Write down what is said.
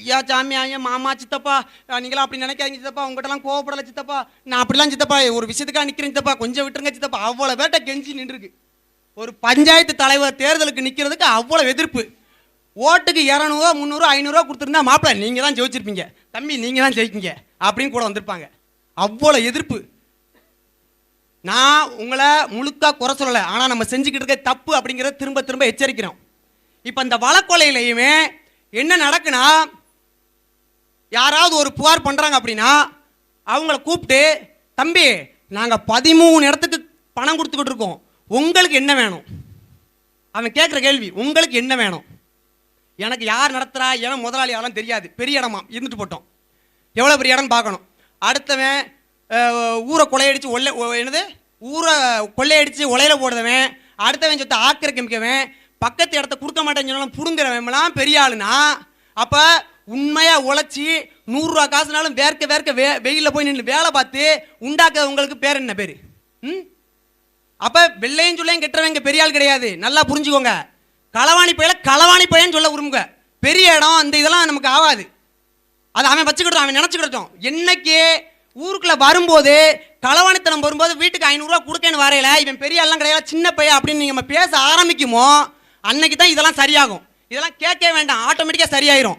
ஐயா சாமி ஐயா மாமா சித்தப்பா நீங்களாம் அப்படி நினைக்காதீங்க சித்தப்பா உங்கள்கிட்டலாம் கோவப்படலை சித்தப்பா. நான் அப்படிலாம் சித்தப்பா ஒரு விஷயத்துக்காக நிற்கிறேன் சித்தப்பா. கொஞ்சம் விட்டுருங்க சித்தப்பா. அவ்வளோ பேட்டை கெஞ்சி நின்றுருக்கு. ஒரு பஞ்சாயத்து தலைவர் தேர்தலுக்கு நிற்கிறதுக்கு அவ்வளோ எதிர்ப்பு. ஓட்டுக்கு இரநூறுவா முந்நூறு ஐநூறுரூவா கொடுத்துருந்தா மாப்பிள்ள நீங்கள் தான் ஜெயிச்சிருப்பீங்க. தம்பி நீங்கள் தான் ஜெயிக்கிங்க அப்படின்னு கூட வந்திருப்பாங்க. அவ்வளோ எதிர்ப்பு. நான் உங்களை முழுக்கா குறை சொல்லலை. ஆனால் நம்ம செஞ்சுக்கிட்டு இருக்க தப்பு அப்படிங்கிறத திரும்ப திரும்ப எச்சரிக்கிறோம். இப்போ இந்த வழக்கொலையிலையுமே என்ன நடக்குன்னா யாராவது ஒரு புகார் பண்ணுறாங்க அப்படின்னா அவங்கள கூப்பிட்டு தம்பி நாங்கள் பதிமூணு இடத்துக்கு பணம் கொடுத்துக்கிட்டு இருக்கோம். உங்களுக்கு என்ன வேணும்? அவன் கேட்குற கேள்வி உங்களுக்கு என்ன வேணும்? எனக்கு யார் நடத்துகிறா ஏன் முதலாளி தெரியாது. பெரிய இடமா? இருந்துட்டு போட்டோம். எவ்வளோ பெரிய இடம்னு பார்க்கணும். அடுத்தவன் ஊரை கொலையடித்து ஒல்லை என்னது? ஊரை கொள்ளையடித்து ஒலையில போடுறவன் அடுத்தவன் சொத்தை ஆக்கிரமிக்கவன் பக்கத்து இடத்த கொடுக்க மாட்டேன்னு சொன்னாலும் புடுங்குறவன்லாம் பெரிய ஆளுனா அப்போ உண்மையாக உழைச்சி நூறுரூவா காசுனாலும் வேர்க்க வேர்க்க வே வெயிலில் போய் நின்று வேலை பார்த்து உண்டாக்குறவங்களுக்கு பேர் என்ன பேர்? ம்? அப்ப வெள்ளையும் சொல்லையும் கெட்டவங்க பெரிய ஆள் கிடையாது. நல்லா புரிஞ்சுக்கோங்க. களவாணி பயில களவாணி பையன் சொல்ல விரும்புங்க பெரிய இடம் அந்த இதெல்லாம் நமக்கு ஆகாது. அது அவன் வச்சுக்கிட்டோம் அவன் நினச்சிக்கிட்டோம். என்னைக்கு ஊருக்குள்ள வரும்போது களவாணித்தனம் வரும்போது வீட்டுக்கு ஐநூறுரூவா கொடுக்கன்னு வரையில இவன் பெரிய எல்லாம் கிடையாது சின்ன பையன் அப்படின்னு நீங்கள் நம்ம பேச ஆரம்பிக்குமோ அன்னைக்கு தான் இதெல்லாம் சரியாகும். இதெல்லாம் கேட்க வேண்டாம். ஆட்டோமேட்டிக்காக சரியாயிரும்.